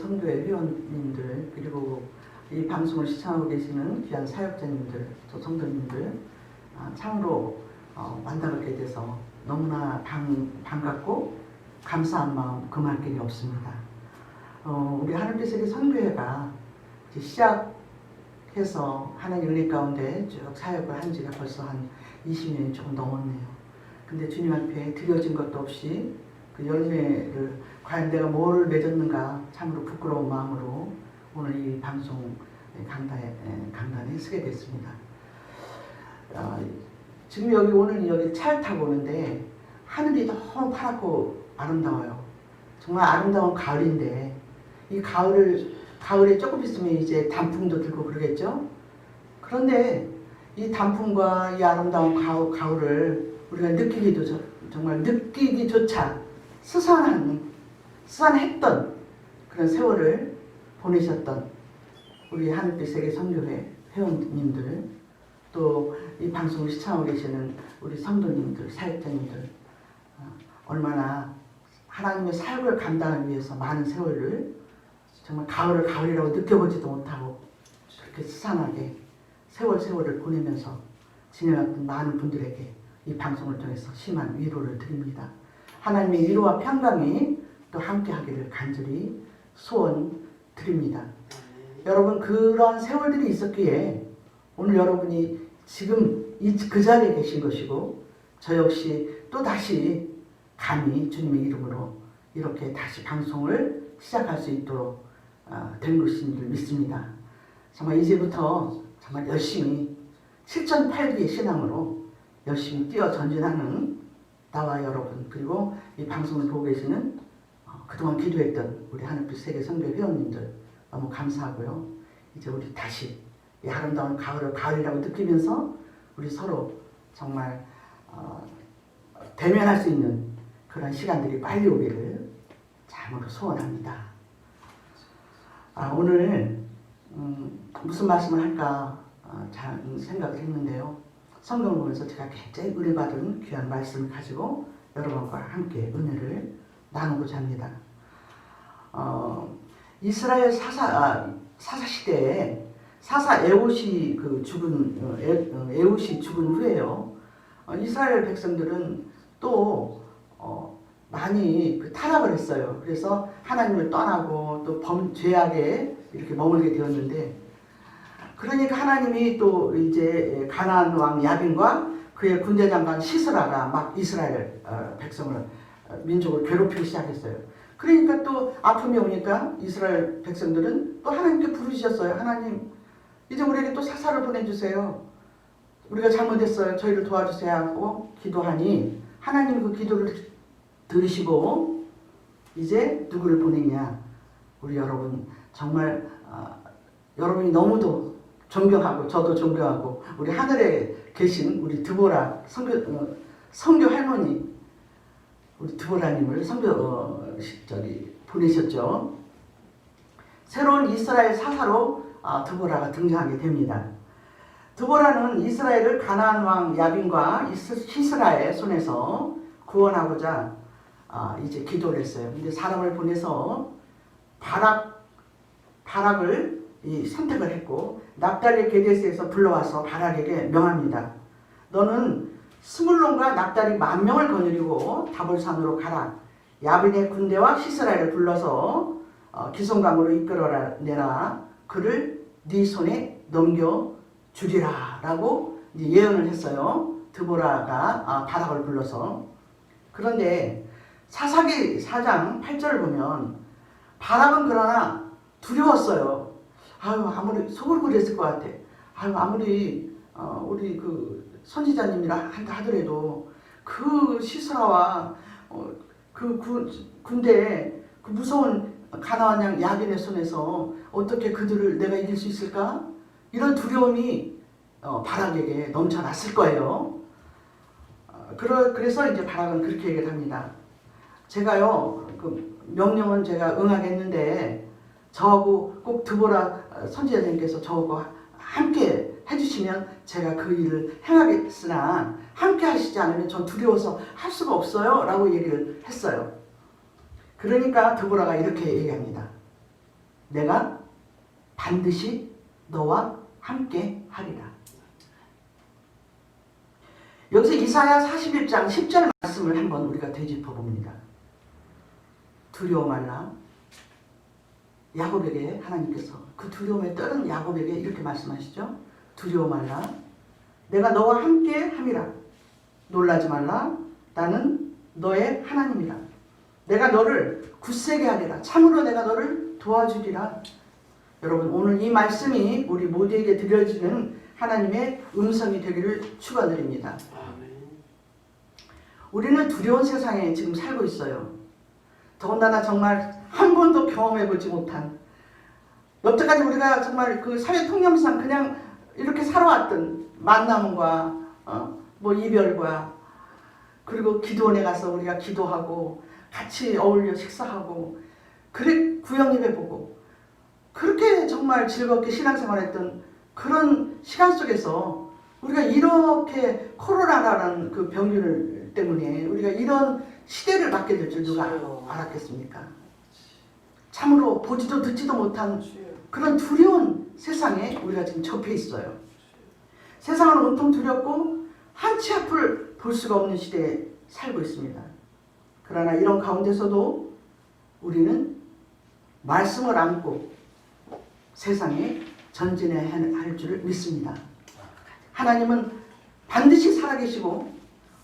선교회 회원님들 그리고 이 방송을 시청하고 계시는 귀한 사역자님들 또 성도님들 아, 참으로 어, 만나뵙게 돼서 너무나 반, 반갑고 감사한 마음 금할 길이 없습니다. 어, 우리 하늘빛 세계 선교회가 시작해서 하나님 은혜 가운데 쭉 사역을 한 지가 벌써 한 20년이 조금 넘었네요. 근데 주님 앞에 드려진 것도 없이 그 열매를 과연 내가 뭐를 맺었는가 참으로 부끄러운 마음으로 오늘 이 방송 강단에, 강단에 서게 됐습니다. 아, 지금 여기 오늘 여기 차를 타고 오는데 하늘이 너무 파랗고 아름다워요. 정말 아름다운 가을인데 이 가을을 가을에 조금 있으면 이제 단풍도 들고 그러겠죠. 그런데 이 단풍과 이 아름다운 가을, 가을을 우리가 느끼기도 저- 정말 느끼기조차 스산한 스산했던 그런 세월을 보내셨던 우리 하늘빛 세계 선교회 회원님들 또 이 방송을 시청하고 계시는 우리 성도님들 사역자님들 어, 얼마나 하나님의 사역을 감당하기 위해서 많은 세월을 정말 가을을 가을이라고 느껴보지도 못하고 그렇게 스산하게 세월 세월을 보내면서 지내왔던 많은 분들에게 이 방송을 통해서 심한 위로를 드립니다. 하나님의 위로와 평강이 또 함께하기를 간절히 소원 드립니다. 여러분 그러한 세월들이 있었기에 오늘 여러분이 지금 이 그 자리에 계신 것이고 저 역시 또 다시 감히 주님의 이름으로 이렇게 다시 방송을 시작할 수 있도록 아, 된 것인 줄 믿습니다. 정말 이제부터 정말 열심히 7,800의 신앙으로 열심히 뛰어 전진하는 나와 여러분 그리고 이 방송을 보고 계시는 어, 그동안 기도했던 우리 하늘빛 세계 선교 회원님들 너무 감사하고요. 이제 우리 다시 이 아름다운 가을을 가을이라고 느끼면서 우리 서로 정말 어, 대면할 수 있는 그런 시간들이 빨리 오기를 참으로 소원합니다. 아, 오늘 음, 무슨 말씀을 할까 어, 잘 생각을 했는데요. 성경을 보면서 제가 굉장히 은혜 받은 귀한 말씀을 가지고 여러분과 함께 은혜를 나누고자 합니다. 어, 이스라엘 사사 아, 사사 시대에 사사 에옷이 그 죽은 어, 에, 어, 에옷이 죽은 후에요. 어, 이스라엘 백성들은 또 어, 많이 그 타락을 했어요. 그래서 하나님을 떠나고 또 범, 죄악에 이렇게 머물게 되었는데 그러니까 하나님이 또 이제 가나안 왕 야빈과 그의 군대 장관 시스라가 막 이스라엘 어, 백성을 어, 민족을 괴롭히기 시작했어요. 그러니까 또 아픔이 오니까 이스라엘 백성들은 또 하나님께 부르셨어요. 하나님 이제 우리에게 또 사사를 보내주세요. 우리가 잘못했어요. 저희를 도와주세요 하고 기도하니 하나님 그 기도를 들으시고 이제 누구를 보내냐 우리 여러분 정말 어, 여러분이 너무도 존경하고 저도 존경하고 우리 하늘에 계신 우리 드보라 성교 어, 성교 할머니 우리 드보라님을 성교 어, 시- 저기 보내셨죠. 새로운 이스라엘 사사로 어, 드보라가 등장하게 됩니다. 드보라는 이스라엘을 가나안 왕 야빈과 시스라의 손에서 구원하고자 아, 이제 기도를 했어요. 근데 사람을 보내서 바락 바락을 이 선택을 했고 납달리 게데스에서 불러와서 바락에게 명합니다. 너는 스물론과 납달리 만 명을 거느리고 다볼산으로 가라. 야빈의 군대와 시스라엘을 불러서 어, 기송강으로 이끌어라 내라. 그를 네 손에 넘겨 주리라라고 예언을 했어요. 드보라가 아, 바락을 불러서 그런데 사사기 4장 8절을 보면 바락은 그러나 두려웠어요. 아유 아무리 속을 그랬을 것 같아. 아유 아무리 어, 우리 그 선지자님이라 하더라도 그 시스라와 어, 그 군, 군대 그 무서운 가나안 양 야빈의 손에서 어떻게 그들을 내가 이길 수 있을까? 이런 두려움이 어, 바락에게 넘쳐났을 거예요. 어, 그러, 그래서 이제 바락은 그렇게 얘기를 합니다. 제가요, 그 명령은 제가 응하겠는데, 저하고 꼭 드보라 선지자님께서 저하고 함께 해주시면 제가 그 일을 행하겠으나, 함께 하시지 않으면 전 두려워서 할 수가 없어요. 라고 얘기를 했어요. 그러니까 드보라가 이렇게 얘기합니다. 내가 반드시 너와 함께 하리라. 여기서 이사야 41장 10절 말씀을 한번 우리가 되짚어 봅니다. 두려워 말라. 야곱에게 하나님께서 그 두려움에 떨은 야곱에게 이렇게 말씀하시죠. 두려워 말라. 내가 너와 함께 함이라. 놀라지 말라. 나는 너의 하나님이라. 내가 너를 굳세게 하리라. 참으로 내가 너를 도와주리라. 여러분 오늘 이 말씀이 우리 모두에게 드려지는 하나님의 음성이 되기를 축원드립니다. 우리는 두려운 세상에 지금 살고 있어요. 더군다나 정말 한 번도 경험해보지 못한 여태까지 우리가 정말 그 사회 통념상 그냥 이렇게 살아왔던 만남과 어? 뭐 이별과 그리고 기도원에 가서 우리가 기도하고 같이 어울려 식사하고 그래 구역예배 보고 그렇게 정말 즐겁게 신앙생활했던 그런 시간 속에서 우리가 이렇게 코로나라는 그 병균을 때문에 우리가 이런 시대를 맞게 될 줄 누가 주여. 알았겠습니까? 참으로 보지도 듣지도 못한. 그런 두려운 세상에 우리가 지금 접해 있어요. 세상은 온통 두렵고 한치 앞을 볼 수가 없는 시대에 살고 있습니다. 그러나 이런 가운데서도 우리는 말씀을 안고 세상에 전진해야 할 줄을 믿습니다. 하나님은 반드시 살아계시고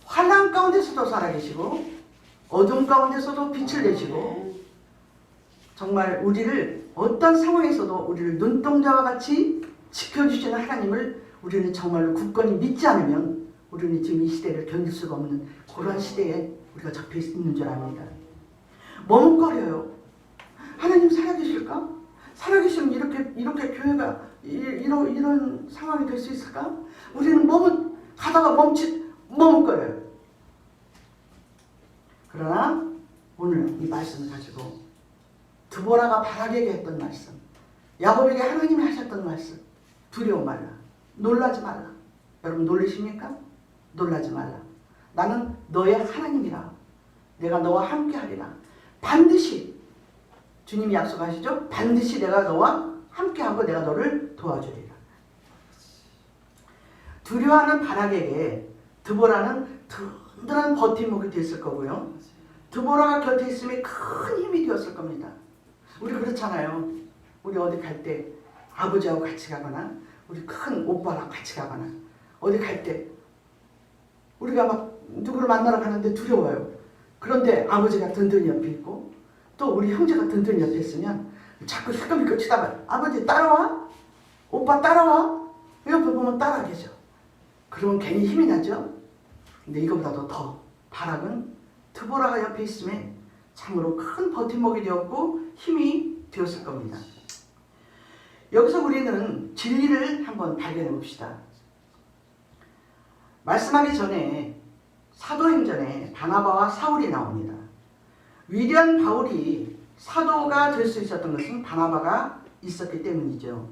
환란 가운데서도 살아계시고 어둠 가운데서도 빛을 내시고 정말 우리를 어떤 상황에서도 우리를 눈동자와 같이 지켜주시는 하나님을 우리는 정말로 굳건히 믿지 않으면 우리는 지금 이 시대를 견딜 수가 없는 그러한 시대에 우리가 접해 있는 줄 압니다. 머뭇거려요. 하나님 살아계실까? 살아계시면 이렇게 이렇게 교회가 이- 이런 이런 상황이 될 수 있을까? 우리는 머뭇 가다가 멈칫 머뭇거려요. 그러나 오늘 이 말씀을 가지고 드보라가 바라게게 했던 말씀, 야곱에게 하나님이 하셨던 말씀, 두려워 말라, 놀라지 말라. 여러분 놀리십니까? 놀라지 말라. 나는 너의 하나님이라. 내가 너와 함께 하리라. 반드시 주님이 약속하시죠? 반드시 내가 너와 함께하고 내가 너를 도와주리라. 두려워하는 바락에게 드보라는 든든한 버팀목이 됐을 거고요. 드보라가 곁에 있으면 큰 힘이 되었을 겁니다. 우리 그렇잖아요. 우리 어디 갈 때 아버지하고 같이 가거나 우리 큰 오빠랑 같이 가거나 어디 갈 때 우리가 막 누구를 만나러 가는데 두려워요. 그런데 아버지가 든든히 옆에 있고 또 우리 형제가 든든히 옆에 있으면 자꾸 힐끔힐끔 치다가 아버지 따라와? 오빠 따라와? 옆에 보면 따라 계셔. 그러면 괜히 힘이 나죠? 근데 이거보다도 더 바락은 드보라가 옆에 있음에 참으로 큰 버팀목이 되었고 힘이 되었을 겁니다. 여기서 우리는 진리를 한번 발견해 봅시다. 말씀하기 전에 사도행전에 바나바와 사울이 나옵니다. 위대한 바울이 사도가 될 수 있었던 것은 바나바가 있었기 때문이죠.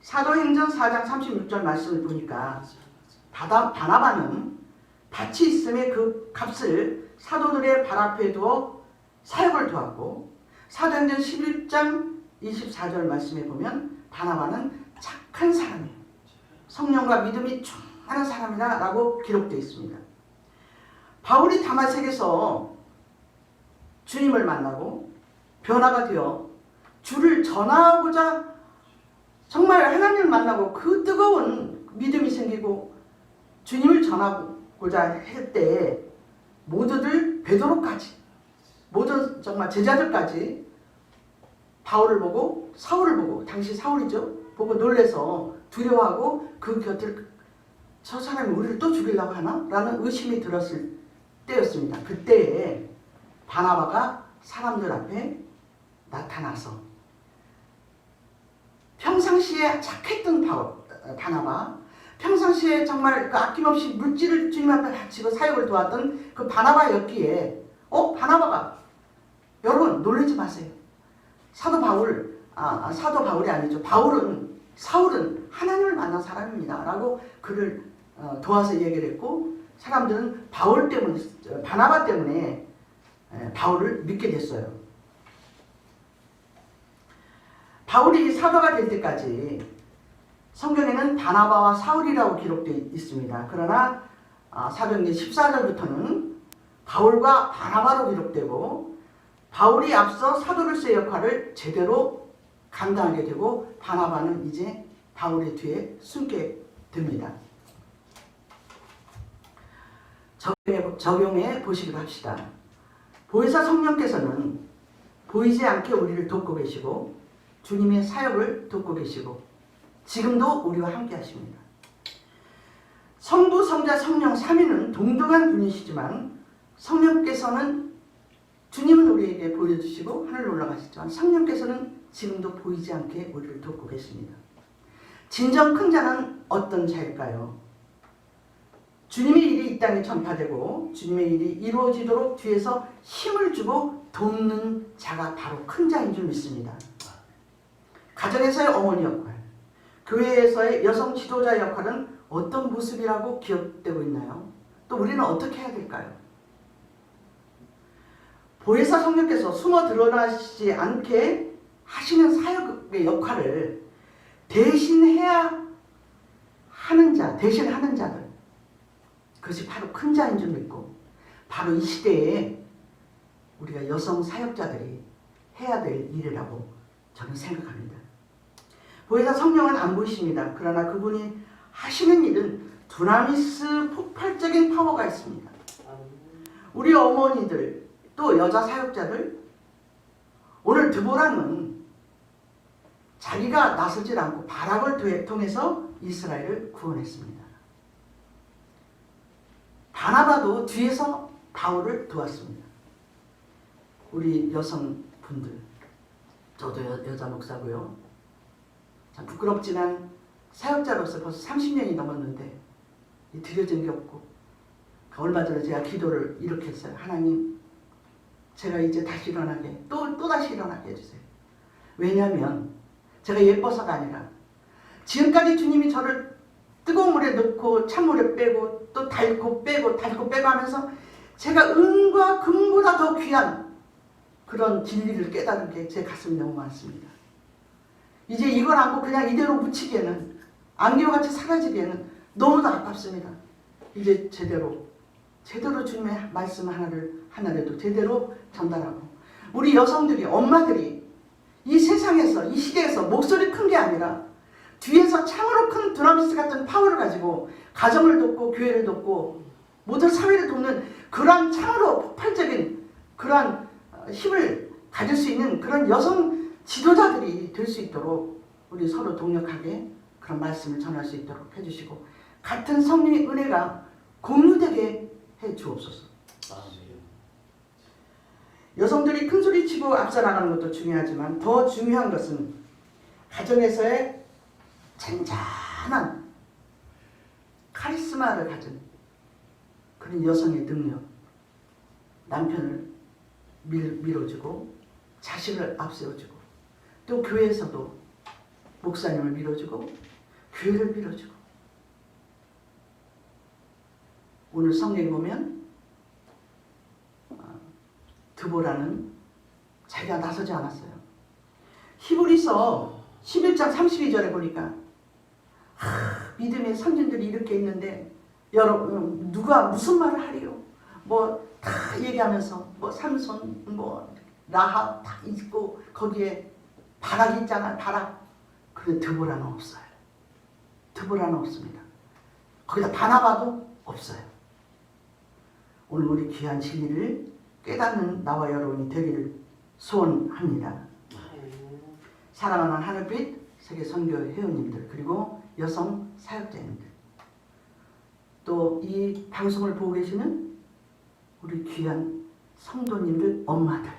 사도행전 4장 36절 말씀을 보니까 바다, 바나바는 밭이 있음에 그 값을 사도들의 발 앞에 두어 사역을 도왔고 사도행전 11장 24절 말씀에 보면 바나바는 착한 사람이에요. 성령과 믿음이 충만한 사람이라고 기록되어 있습니다. 바울이 다마색에서 주님을 만나고 변화가 되어 주를 전하고자 정말 하나님을 만나고 그 뜨거운 믿음이 생기고 주님을 전하고자 할 때 모두들 베드로까지 모든 정말 제자들까지 바울을 보고 사울을 보고 당시 사울이죠 보고 놀래서 두려워하고 그 곁을 저 사람이 우리를 또 죽이려고 하나? 라는 의심이 들었을 때였습니다. 그때에 바나바가 사람들 앞에 나타나서 평상시에 착했던 바울, 어, 바나바 평상시에 정말 그 아낌없이 물질을 주님 앞에 바치고 사역을 도왔던 그 바나바였기에 어 바나바가 여러분 놀라지 마세요. 사도 바울 아, 아, 사도 바울이 아니죠. 바울은 사울은 하나님을 만난 사람입니다라고 그를 어, 도와서 얘기를 했고 사람들은 바울 때문에 어, 바나바 때문에 에, 바울을 믿게 됐어요. 바울이 사도가 될 때까지 성경에는 바나바와 사울이라고 기록되어 있습니다. 그러나 아, 사도행전 14절부터는 바울과 바나바로 기록되고 바울이 앞서 사도로서의 역할을 제대로 감당하게 되고 바나바는 이제 바울의 뒤에 숨게 됩니다. 적용해, 보시기로 합시다. 보혜사 성령께서는 보이지 않게 우리를 돕고 계시고 주님의 사역을 돕고 계시고 지금도 우리와 함께 하십니다. 성부, 성자, 성령 3위는 동등한 분이시지만 성령께서는 주님은 우리에게 보여주시고 하늘로 올라가시지만 성령께서는 지금도 보이지 않게 우리를 돕고 계십니다. 진정 큰 자는 어떤 자일까요? 주님의 일이 이 땅에 전파되고 주님의 일이 이루어지도록 뒤에서 힘을 주고 돕는 자가 바로 큰 자인 줄 믿습니다. 가정에서의 어머니 역할, 교회에서의 여성 지도자 역할은 어떤 모습이라고 기억되고 있나요? 또 우리는 어떻게 해야 될까요? 보혜사 성령께서 숨어 드러나시지 않게 하시는 사역의 역할을 대신해야 하는 자, 대신하는 자들. 그것이 바로 큰 자인 줄 믿고 바로 이 시대에 우리가 여성 사역자들이 해야 될 일이라고 저는 생각합니다. 보혜사 성령은 안 보이십니다. 그러나 그분이 하시는 일은 두나미스 폭발적인 파워가 있습니다. 우리 어머니들 또 여자 사역자들 오늘 드보라는 자기가 나서질 않고 바락을 통해서 이스라엘을 구원했습니다. 바나바도 뒤에서 바울을 도왔습니다. 우리 여성분들 저도 여, 여자 목사고요. 참 부끄럽지만 사역자로서 벌써 30년이 넘었는데 드려진 게 없고 얼마 전에 제가 기도를 이렇게 했어요. 하나님 제가 이제 다시 일어나게 또, 또 다시 일어나게 해주세요. 왜냐하면 제가 예뻐서가 아니라 지금까지 주님이 저를 뜨거운 물에 넣고 찬물에 빼고 또 달고 빼고 달고 빼고 하면서 제가 은과 금보다 더 귀한 그런 진리를 깨달은 게 제 가슴이 너무 많습니다. 이제 이걸 안고 그냥 이대로 묻히기에는 안개같이 사라지기에는 너무도 아깝습니다. 이제 제대로 제대로 주님의 말씀 하나를 하나라도 제대로 전달하고 우리 여성들이 엄마들이 이 세상에서 이 시대에서 목소리 큰 게 아니라 뒤에서 참으로 큰 드라미스 같은 파워를 가지고 가정을 돕고 교회를 돕고 모든 사회를 돕는 그러한 참으로 폭발적인 그러한 힘을 가질 수 있는 그런 여성 지도자들이 될 수 있도록 우리 서로 동력하게 그런 말씀을 전할 수 있도록 해주시고 같은 성령의 은혜가 공유되게 해 주옵소서. 여성들이 큰 소리 치고 앞서 나가는 것도 중요하지만 더 중요한 것은 가정에서의 잔잔한 카리스마를 가진 그런 여성의 능력 남편을 밀, 밀어주고 자식을 앞세워주고 또 교회에서도 목사님을 밀어주고 교회를 밀어주고 오늘 성경에 보면 어, 드보라는 자기가 나서지 않았어요. 히브리서 11장 32절에 보니까 하, 믿음의 선진들이 이렇게 있는데 여러분 누가 무슨 말을 하리요? 뭐 다 얘기하면서 뭐 삼손 뭐 라합 다 있고 거기에 바락이 있잖아 바락. 그런데 드보라는 없어요. 드보라는 없습니다. 거기다 바나바도 없어요. 오늘 우리 귀한 진리를 깨닫는 나와 여러분이 되기를 소원합니다. 사랑하는 하늘빛 세계 선교 회원님들 그리고 여성 사역자님들 또 이 방송을 보고 계시는 우리 귀한 성도님들 엄마들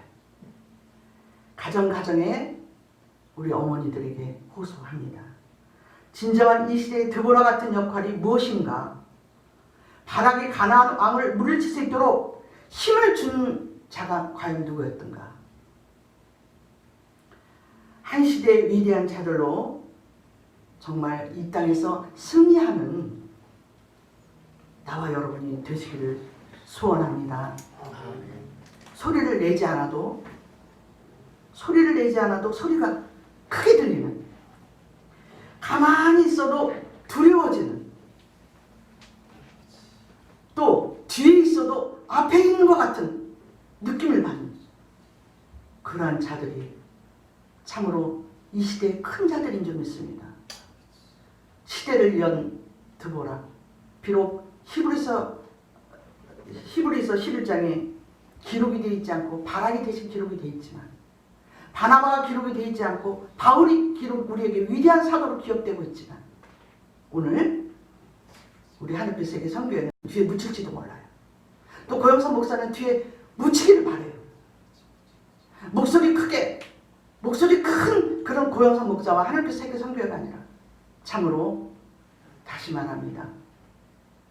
가정 가정에 우리 어머니들에게 호소합니다. 진정한 이 시대의 드보라 같은 역할이 무엇인가? 바락의 가나안 왕을 물리칠 수 있도록 힘을 준 자가 과연 누구였던가? 한 시대의 위대한 자들로 정말 이 땅에서 승리하는 나와 여러분이 되시기를 소원합니다. 소리를 내지 않아도 소리를 내지 않아도 소리가 크게 들리는 가만히 있어도 두려워지는 또 뒤에 있어도 앞에 있는 것 같은 느낌을 받는 그러한 자들이 참으로 이 시대의 큰 자들인 줄 믿습니다. 시대를 연 드보라 비록 히브리서 히브리서 11장에 기록이 되어 있지 않고 바락이 대신 기록이 되어 있지만 바나바가 기록이 되어 있지 않고 바울이 기록 우리에게 위대한 사도로 기억되고 있지만 오늘 우리 하늘빛 세계 선교회는 뒤에 묻힐지도 몰라요. 또 고영선 목사는 뒤에 묻히기를 바래요. 목소리 크게 목소리 큰 그런 고영선 목사와 하늘빛 세계 선교회가 아니라 참으로 다시 말합니다.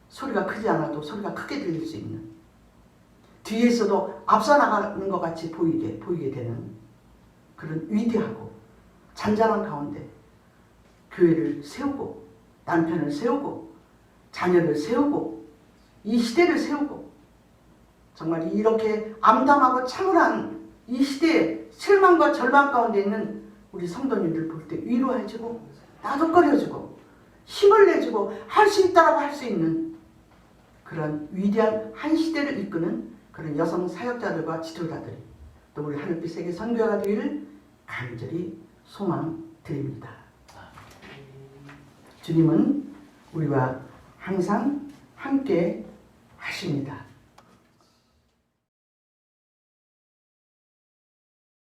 소리가 크지 않아도 소리가 크게 들릴 수 있는 뒤에 있어도 앞서 나가는 것 같이 보이게 보이게 되는 그런 위대하고 잔잔한 가운데 교회를 세우고 남편을 세우고 자녀를 세우고 이 시대를 세우고 정말 이렇게 암담하고 참울한 이 시대의 실망과 절망 가운데 있는 우리 성도님들 볼 때 위로해주고 나독거려주고 힘을 내주고 할 수 있다라고 할 수 있는 그런 위대한 한 시대를 이끄는 그런 여성 사역자들과 지도자들이 또 우리 하늘빛 세계 선교가 되기를 간절히 소망드립니다. 주님은 우리와 항상 함께 하십니다.